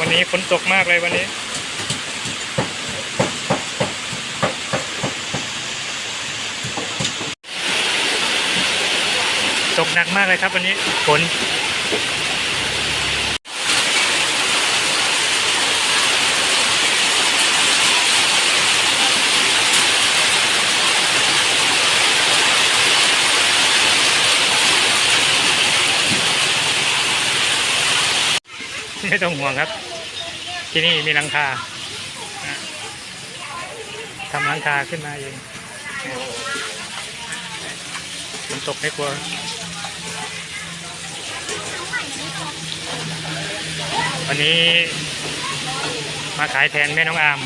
วันนี้ฝนตกมากเลยวันนี้ ตกหนักมากเลยครับวันนี้ฝน ไม่ต้องห่วงครับ ที่นี่มีหลังคาทำหลังคาขึ้นมาเองฝนตกไม่กลัววันนี้มาขายแทนแม่น้องอาม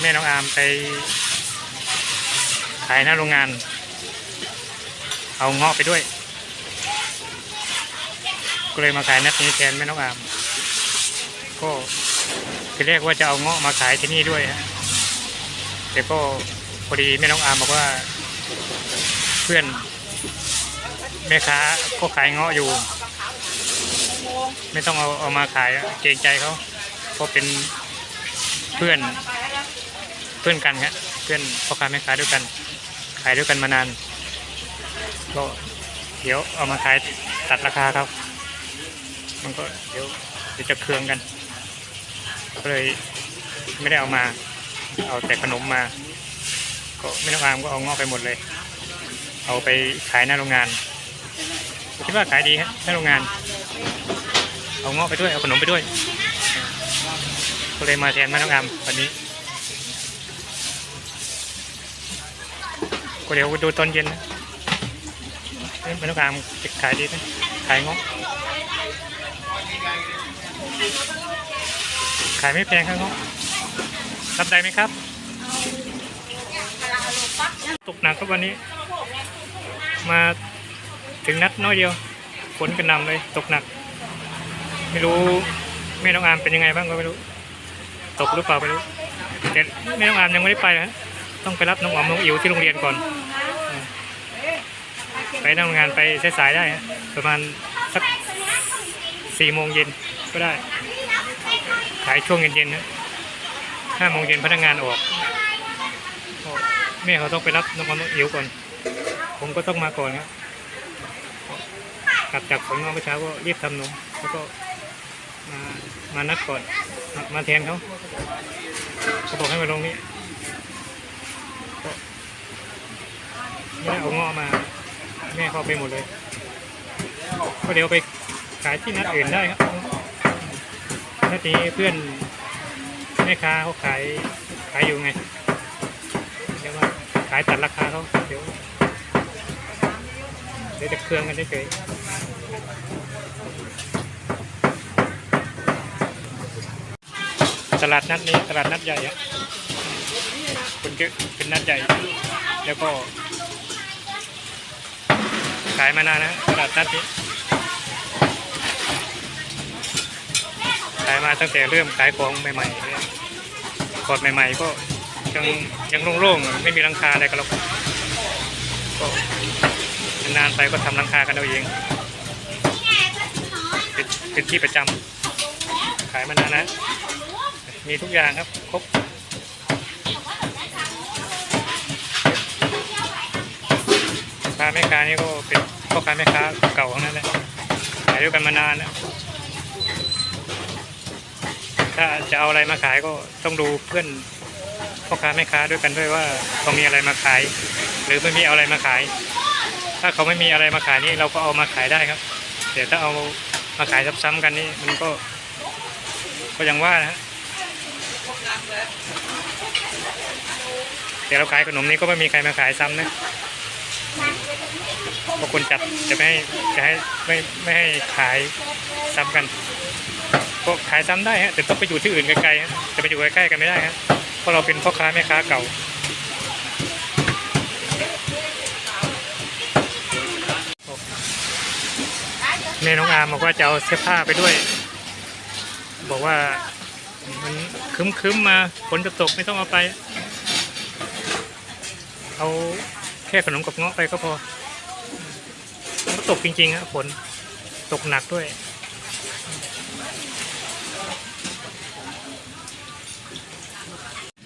แม่น้องอามไป ขายหน้าโรงงาน เอาเงาะไปด้วย ก็เลยมาขายนัดนี้แทนแม่น้องอาม ก็ทีแรกว่าจะเอาเงาะมาขายที่นี่ด้วยฮะแต่ก็พอดีแม่น้องอามบอกว่า เพื่อนแม่ค้าก็ขายเงาะอยู่ ไม่ต้องเอาเอามาขายเกรงใจเขาเพราะเป็นเพื่อนเพื่อนกันฮะเพื่อนพ่อค้าแม่ค้าด้วยกัน ขายด้วยกันมานานก็เดี๋ยวเอามาขายตัดราคาครับ มันก็เดี๋ยวเดี๋ยวจะเคืองกัน ก็เลยไม่ได้เอามา เอาแต่ขนมมา ก็ไม่ต้องอามก็เอาเงาะไปหมดเลย เอาไปขายหน้าโรงงานคิดว่าขายดีฮะหน้าโรงงาน เอาเงาะไปด้วย เอาขนมไปด้วย ก็เลยมาแทนแม่น้องอามวันนี้ก็เดี๋ยวดูตอนเย็นนะแม่น้องอามจะขายดีไหมขายเงาะ ขายไม่แพงครับเงารับได้ไหมครับ ตกหนักครับวันนี้ มาถึงนัดน้อยเดียวฝนกระหน่ำเลยตกหนัก ไม่รู้แม่น้องอามเป็นยังไงบ้างก็ไม่รู้ ตกหรือเปล่าไม่รู้แต่แม่น้องอามยังไม่ได้ไปนะต้องไปรับน้องออมน้องอิ๋วที่โรงเรียนก่อน ไปนั่งงานไปสายๆได้ฮะประมาณ สี่โมงเย็นก็ได้ ขายช่วงเย็นๆนะห้าโมงเย็นพนักงานออกแม่เขาต้องไปรับน้องอมน้องอิ๋วก่อน ผมก็ต้องมาก่อนครับกลับจากฝนมาเมื่อเช้าก็รีบทำนมแล้วก็มามานัดก่อน มามาแทนเขาเขาบอกให้มาลงนี้ไม่ได้เอาเงาะมา แม่เขาเอาไปหมดเลย ก็เดี๋ยวไป ขายที่นัดอื่นได้ครับนัดนี้เพื่อนแม่ค้าเขาขายขายอยู่ไงเดี๋ยวมาขายตัดราคาเขาเดี๋ยวเดี๋ยวจะเครื่องกันเฉยตลาดนัดนี้ตลาดนัดใหญ่อะคนเยอะเป็นนัดใหญ่ แล้วก็ขายมานานนะตลาดนัดนี้ขายมา ตั้งแต่เริ่มขายของใหม่ๆเนี่ยกอนใหม่ ๆ ก็ยังยังโล่งๆไม่มีหลังคาอะไรกันหรอกก็นานไปก็ทำหลังคากันเอาเองเป็นเป็นที่ประจำขายมานานนะ มีทุกอย่างครับครบค้าแม่ค้านี่ก็เป็นพ่อค้าแม่ค้าเก่าทั้งนั้นแหละขายด้วยกันมานานแล้ว ถ้าจะเอาอะไรมาขายก็ต้องดูเพื่อนพ่อค้าแม่ค้าด้วยกันด้วยว่าเขามีอะไรมาขาย หรือไม่มีเอาอะไรมาขาย ถ้าเขาไม่มีอะไรมาขายนี่เราก็เอามาขายได้ครับแต่ถ้าเอามาขายซ้ำๆกันนี่มันก็ ก็ยังว่านะฮะแต่เราขายขนมนี้ก็ไม่มีใครมาขายซ้ำนะเพราะคนจัดจะไม่ให้จะให้ไม่ไม่ให้ขายซ้ำกัน ก็ขายซ้ำได้ฮะแต่ต้องไปอยู่ที่อื่นไกลๆฮะจะไปอยู่ใกล้ๆกันไม่ได้ฮะเพราะเราเป็นพ่อค้าแม่ค้าเก่าแม่น้องอามบอกว่าจะเอาเสื้อผ้าไปด้วย บอกว่ามันคึ้มๆมาฝนจะตกไม่ต้องเอาไป เอาแค่ขนมกับเงาะไปก็พอ มันตกจริงๆฮะฝนตกหนักด้วย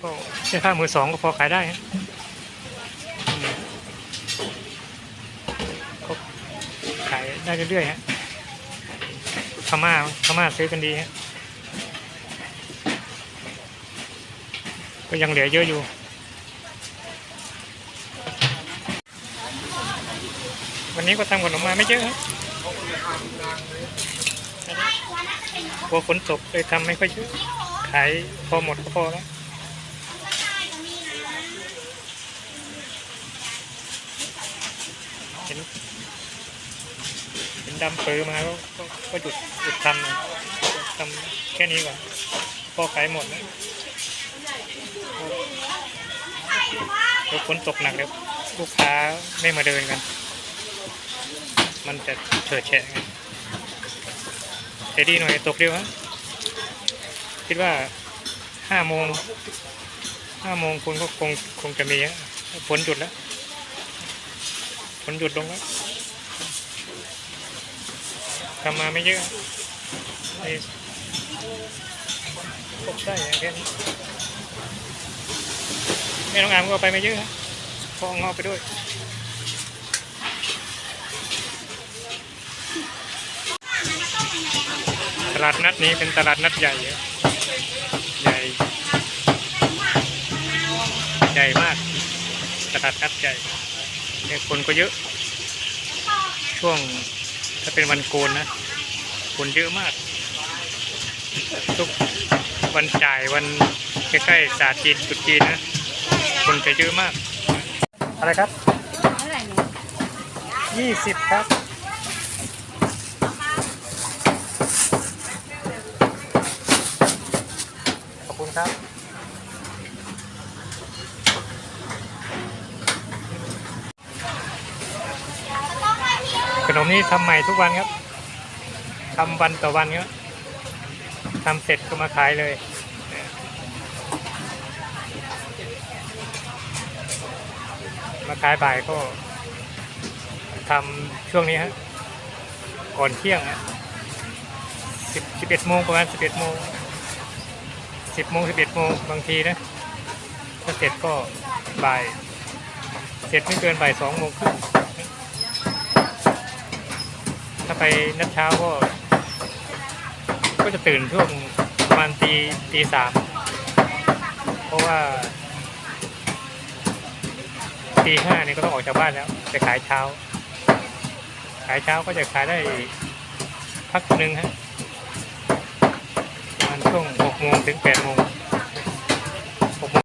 ก็เสื้อผ้ามือสองก็พอขายได้ก็ขายได้เรื่อยๆฮะพม่าพม่าซื้อกันดีฮะก็ยังเหลือเยอะอยู่วันนี้ก็ทำขนมมาไม่เยอะฮะกลัวฝนตกเลยทำไม่ค่อยเยอะ ขายพอหมดก็พอแล้ว เห็นเห็น ดำปือมาก็ก็หยุดหยุดทำทำแค่นี้ก่อนพอขายหมดแล้วเดี๋ยวฝนตกหนักเดี๋ยวลูกค้าไม่มาเดินกัน มันจะเฉิดแฉะไงแต่ดีหน่อยตกเร็วฮะคิดว่าห้าโมงห้าโมงคุณก็คงคงจะมีฮะฝนหยุดแล้วฝนหยุดลงแล้ว ทำมาไม่เยอะไอ้พบได้อย่างแค่นี้แม่น้องอามก็ไปไม่เยอะฮะพอเอเงาะไปด้วยตลาดนัดนี้เป็นตลาดนัดใหญ่อะใหญ่ ใหญ่มาก ตลาดนัดใหญ่คนก็เยอะ ช่วง ถ้าเป็นวันโกนนะคนเยอะมาก ทุกวันจ่ายวันใกล้ๆศาสตร์จีนตรุษจีนนะคนจะเยอะมาก อะไรครับเท่าไหร่เนี่ยยี่สิบครับขอบคุณครับ ข นมนี้ทำใหม่ทุกวันครับทำวันต่อวันครับทำเสร็จก็มาขายเลยมาขายบ่ายก็ทำช่วงนี้ฮะก่อนเที่ยงฮะสิบสิบเอ็ดโมงประมาณสิบเอ็ดโมงสิบโมงสิบเอ็ดโมงบางทีนะถ้าเสร็จก็บ่าย เสร็จไม่เกินบ่ายสองโมงครึ่ง ถ้าไปนัดเช้าก็ ก็จะตื่นช่วงประมาณตีตีสามเพราะว่าตีห้านี่ก็ต้องออกจากบ้านแล้วจะขายเช้า ขายเช้าก็จะขายได้พักหนึ่งฮะประมาณช่วงหกโมงถึงแปดโมง